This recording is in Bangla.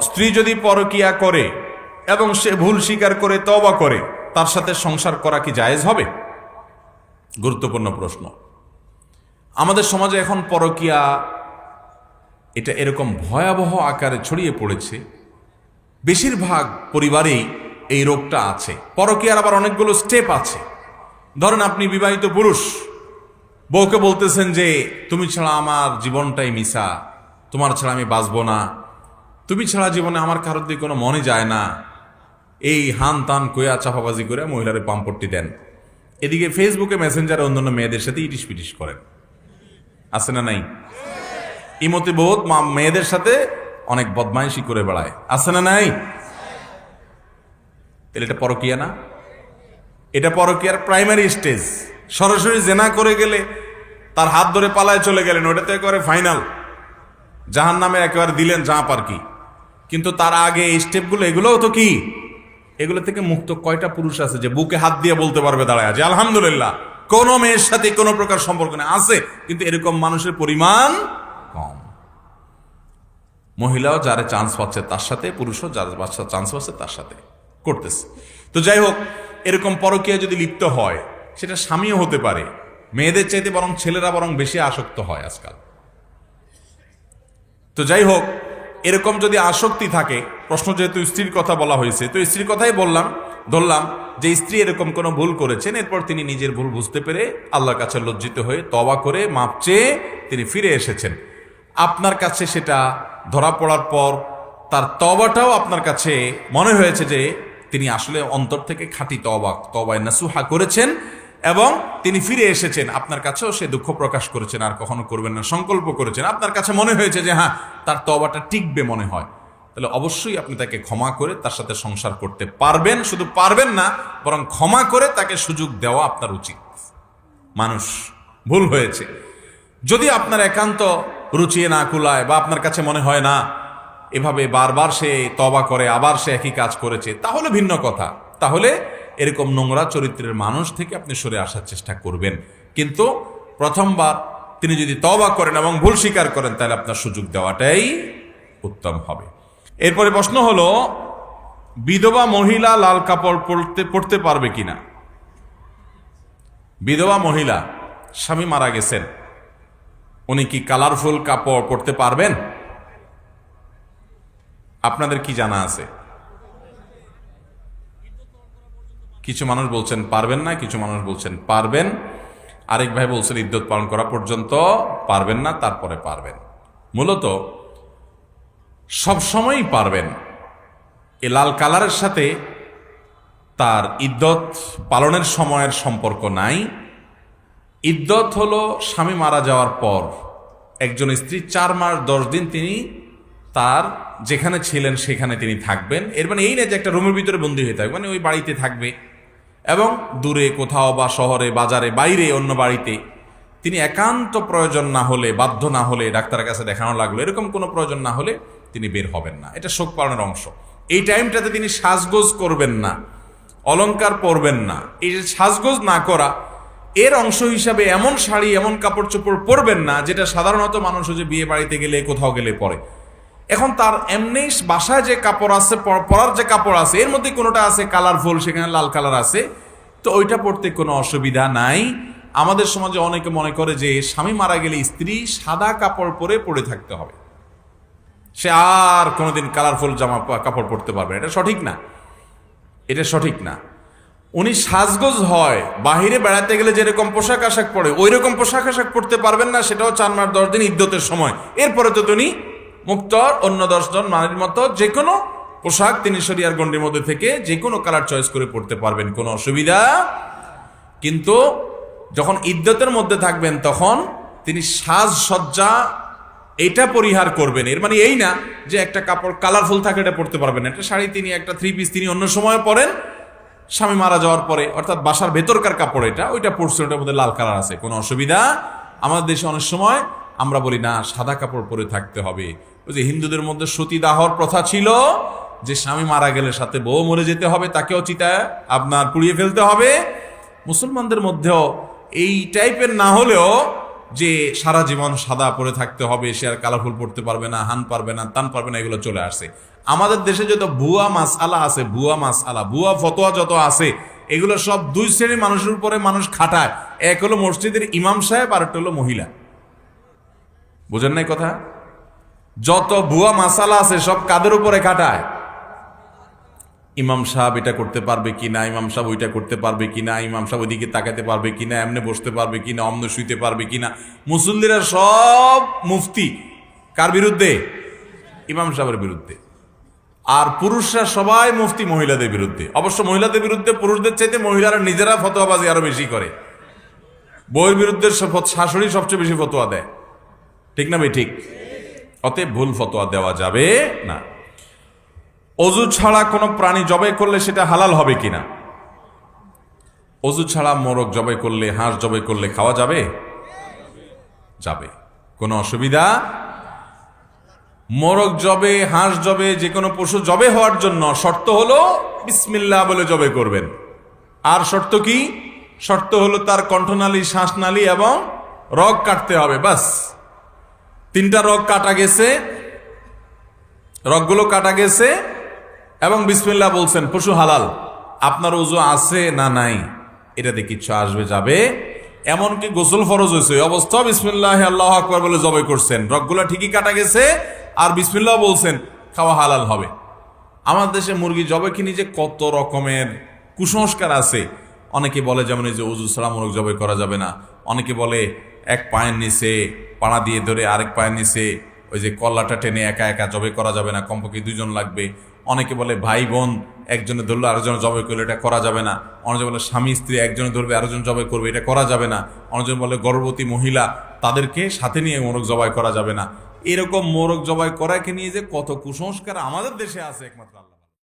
স্ত্রী যদি পরকিয়া করে এবং সে ভুল স্বীকার করে তবা করে, তার সাথে সংসার করা কি জায়েজ হবে? গুরুত্বপূর্ণ প্রশ্ন। আমাদের সমাজে এখন পরকিয়া, এটা এরকম ভয়াবহ আকারে ছড়িয়ে পড়েছে। বেশিরভাগ পরিবারেই এই রোগটা আছে। পরকিয়ার আবার অনেকগুলো স্টেপ আছে। ধরেন আপনি বিবাহিত পুরুষ, বউকে বলতেছেন যে, তুমি ছাড়া আমার জীবনটাই মিশা, তোমার ছাড়া আমি বাঁচবো না। তুমি ছাড়া জীবনে আমার কারোর দিকে কোনো মনে যায় না। এই হান তান কয়া চাপাবাজি করে মহিলারে পাম্পট্টি দেন। এদিকে ফেসবুকে মেসেঞ্জারে অন্যান্য মেয়েদের সাথে ইটিস পিটিস করেন। আছে না নাই? ইমতি বহুত মা- মেয়েদের সাথে অনেক বদমাইশি করে বেড়ায়। আছে না নাই? তাহলে এটা পরকিয়া না? এটা পরকিয়ার প্রাইমারি স্টেজ সরাসরি জেনা করে গেলে, তার হাত ধরে পালায় চলে গেলেন। ওটা তো একেবারে ফাইনাল জাহান নামে একেবারে দিলেন যা পার কি। কিন্তু তার আগে এই স্টেপগুলো, এগুলোও তো কি? এগুলো থেকে মুক্ত কয়টা পুরুষ আছে যে বুকে হাত দিয়ে বলতে পারবে দাঁড়ায় আছে? আলহামদুলিল্লাহ। কোন মেয়ের সাথে কোনো প্রকার সম্পর্ক নেই। আছে, কিন্তু এরকম মানুষের পরিমাণ কম। মহিলাও যারা চান্স পাচ্ছে তার সাথে, পুরুষও যারা বাচ্চা চান্স পাচ্ছে তার সাথে করতেছে। তো যাই হোক, এরকম পরকীয়া যদি লিপ্ত হয়, সেটা স্বামীও হতে পারে। মেয়েদের চাইতে বরং ছেলেরা বরং বেশি আসক্ত হয় আজকাল। তো যাই হোক এরকম যদি আসক্তি থাকে, প্রশ্ন যেহেতু স্ত্রীর কথা বলা হয়েছে, তো স্ত্রীর কথাই বললাম, ধরলাম যে স্ত্রী এরকম কোনো ভুল করেছেন, এরপর তিনি নিজের ভুল বুঝতে পেরে আল্লাহর কাছে লজ্জিত হয়ে তবা করে মাপ চেয়ে তিনি ফিরে এসেছেন। আপনার কাছে সেটা ধরা পড়ার পর তার তবাটাও আপনার কাছে মনে হয়েছে যে তিনি আসলে অন্তর থেকে খাঁটি তবা তবায় নাসুহা করেছেন। এবং তিনি ফিরে এসেছেন। আপনার কাছেও সে দুঃখ প্রকাশ করেছেন, আর কখনো করবেন না, সংকল্প করেছেন। আপনার কাছে মনে হয়েছে যে হ্যাঁ তার তবাটা টিকবে মনে হয়। তাহলে অবশ্যই আপনি তাকে ক্ষমা করে তার সাথে সংসার করতে পারবেন। শুধু পারবেন না, বরং ক্ষমা করে তাকে সুযোগ দেওয়া আপনার উচিত। মানুষ ভুল হয়েছে। যদি আপনার একান্ত রুচিয়ে না কুলায় বা আপনার কাছে মনে হয় না, এভাবে বারবার সে তবা করে, আবার সে একই কাজ করেছে, তাহলে ভিন্ন কথা। তাহলে এরকম নোংরা চরিত্রের মানুষ থেকে আপনি সরে আসার চেষ্টা করবেন। কিন্তু প্রথমবার তিনি যদি তবা করেন এবং ভুল স্বীকার করেন, তাহলে আপনার সুযোগ দেওয়াটাই উত্তম হবে। এরপরে প্রশ্ন হলো, বিধবা মহিলা লাল কাপড় পরতে পড়তে পারবে কিনা? বিধবা মহিলা, স্বামী মারা গেছেন। উনি কি কালারফুল কাপড় পরতে পারবেন? আপনাদের কি জানা আছে? কিছু মানুষ বলছেন, পারবেন না। কিছু মানুষ বলছেন, পারবেন। আরেক ভাই বলছেন, ইদ্যত পালন করা পর্যন্ত পারবেন না, তারপরে পারবেন। মূলত সবসময়ই পারবেন। এ লাল কালারের সাথে তার ইদ্যত পালনের সময়ের সম্পর্ক নাই। ইদ্যত হলো স্বামী মারা যাওয়ার পর একজন স্ত্রী চার মাস, দশ দিন তিনি তার যেখানে ছিলেন সেখানে তিনি থাকবেন। এর মানে এই না যে একটা রুমের ভিতরে বন্দী হয়ে থাকবে মানে ওই বাড়িতে থাকবে। এবং দূরে কোথাও বা শহরে, বাজারে, বাইরে অন্য বাড়িতে তিনি একান্ত প্রয়োজন না হলে, বাধ্য না হলে ডাক্তারের কাছে দেখানো লাগল। এরকম কোনো প্রয়োজন না হলে তিনি বের হবেন না। এটা শোক পালনের অংশ। এই টাইমটাতে তিনি সাজগোজ করবেন না, অলংকার পরবেন না। এই যে সাজগোজ না করা, এর অংশ হিসাবে এমন শাড়ি, এমন কাপড় চোপড় পরবেন না, যেটা সাধারণত মানুষ যে বিয়ে বাড়িতে গেলে, কোথাও গেলে পরে। এখন তার এমনি বাসায় যে কাপড় আছে পরার যে কাপড় আছে, এর মধ্যে কোনোটা আছে কালারফুল সেখানে লাল কালার আছে, তো ওইটা পড়তে কোনো অসুবিধা নাই। আমাদের সমাজে অনেকে মনে করে যে স্বামী মারা গেলে স্ত্রী সাদা কাপড় পরে পড়ে থাকতে হবে। সে আর কোনোদিন কালারফুল জামা কাপড় পরতে পারবে এটা সঠিক না। এটা সঠিক না। উনি সাজগোজ হয়, বাহিরে বেড়াতে গেলে যেরকম পোশাক আশাক পরে ওই রকম পোশাক আশাক পরতে পারবেন না, সেটাও চার মাস দশ দিন ইদ্যতের সময়। এরপরে তো তিনি মুক্ত অন্য দশজন মানের মতো যে কোনো পোশাক তিনি শরিয়ার গণ্ডির মধ্যে থেকে যে কোনো কালার চয়েস করে পড়তে পারবেন, কোনো অসুবিধা। কিন্তু যখন ইদ্যতের মধ্যে থাকবেন, তখন তিনি সাজসজ্জা এটা পরিহার করবেন। এর মানে এই না যে একটা কাপড় কালারফুল থাকে এটা পড়তে পারবেন একটা শাড়ি তিনি, একটা থ্রি পিস তিনি অন্য সময় পরেন, স্বামী মারা যাওয়ার পরে, অর্থাৎ বাসার ভেতরকার কাপড় এটা, ওইটা পরছে ওটার মধ্যে লাল কালার আছে, কোনো অসুবিধা। আমাদের দেশে অনেক সময় আমরা বলি, না, সাদা কাপড় পরে থাকতে হবে। ওই যে হিন্দুদের মধ্যে সতীদাহর প্রথা ছিল যে স্বামী মারা গেলে সাথে বউ মরে যেতে হবে, তাকেও চিতায় আপনার পুড়িয়ে ফেলতে হবে। মুসলমানদের মধ্যেও এই টাইপের না হলেও যে সারা জীবন সাদা পরে থাকতে হবে, সে আর কালারফুল পড়তে পারবে না, হান পারবে না, তান পারবে না, এগুলো চলে আসছে। আমাদের দেশে যত ভুয়া মাস আলা আছে, ভুয়া মাস আলা ভুয়া ফতোয়া যত আছে, এগুলো সব দুই শ্রেণির মানুষের উপরে মানুষ খাটায়। এক হলো মসজিদের ইমাম সাহেব, আর একটা হলো মহিলা। বোঝেন নাই কথা? যত ভুয়া মাসালা আছে, সব কাদের উপরে খাটায়? ইমাম সাহেব এটা করতে পারবে কিনা ইমাম সাহেব ওইটা করতে পারবে কিনা ইমাম সাহেব ওইদিকে তাকাতে পারবে কিনা এমনি বসতে পারবে কিনা অমনে শুইতে পারবে কিনা মুসল্লিরা সব মুফতি। কার বিরুদ্ধে? ইমাম সাহেবের বিরুদ্ধে। আর পুরুষরা সবাই মুফতি, মহিলাদের বিরুদ্ধে। অবশ্য মহিলাদের বিরুদ্ধে পুরুষদের চাইতে মহিলারা নিজেরা ফতোয়াবাজি আরও বেশি করে। বইয়ের বিরুদ্ধে শাশুড়ি সবচেয়ে বেশি ফতোয়া দেয়। ঠিক না ভাই, ঠিক? অতএব ভুল ফতোয়া দেওয়া যাবে না। অজু ছাড়া কোনো প্রাণী জবাই করলে সেটা হালাল হবে কিনা অজু ছাড়া মোরগ জবাই করলে, হাঁস জবাই করলে খাওয়া যাবে? যাবে। কোনো অসুবিধা? মোরগ জবে, হাঁস জবে, যে কোনো পশু জবে হওয়ার জন্য শর্ত হলো বিসমিল্লা বলে জবে করবেন। আর শর্ত কি? শর্ত হলো তার কণ্ঠনালী, শ্বাসনালী এবং রগ কাটতে হবে, বাস। তিনটা রগ কাটা গেছে, রগগুলো কাটা গেছে, এবং বিসমিল্লাহ বলছেন, পশু হালাল, আপনার উজু আছে না নাই? এটাতে কিচ্ছু আসবে, যাবে। এমনকি গোসল ফরজ হয়েছে অবস্থা বিসমিল্লাহ আল্লাহ আকবর বলে জবাই করছেন। রগগুলো ঠিকই কাটা গেছে, আর বিসমিল্লাহ বলছেন, খাওয়া হালাল হবে। আমাদের দেশে মুরগি জবাই কিনি যে কত রকমের কুসংস্কার আছে? অনেকে বলে যেমন এই যে উজু ছাড়া মুরগ জবাই করা যাবে না। অনেকে বলে এক পায়ের নিচে পাড়া দিয়ে ধরে আরেক পায়ের নিচে ওই যে কল্লাটা টেনে একা একা জবাই করা যাবে না, কমপক্ষে দুজন লাগবে। অনেকে বলে, ভাই, বোন, একজনে ধরলো, আরেকজন জবাই করলে, এটা করা যাবে না। অনেকে বলে, স্বামী, স্ত্রী, একজনে ধরবে, আরেকজন জবাই করবে, এটা করা যাবে না। অনেকজন বলে, গর্ভবতী মহিলা, তাদেরকে সাথে নিয়ে মোরগ জবাই করা যাবে না। এরকম মোরগ জবাই করাকে নিয়ে যে কত কুসংস্কার আমাদের দেশে আছে একমাত্র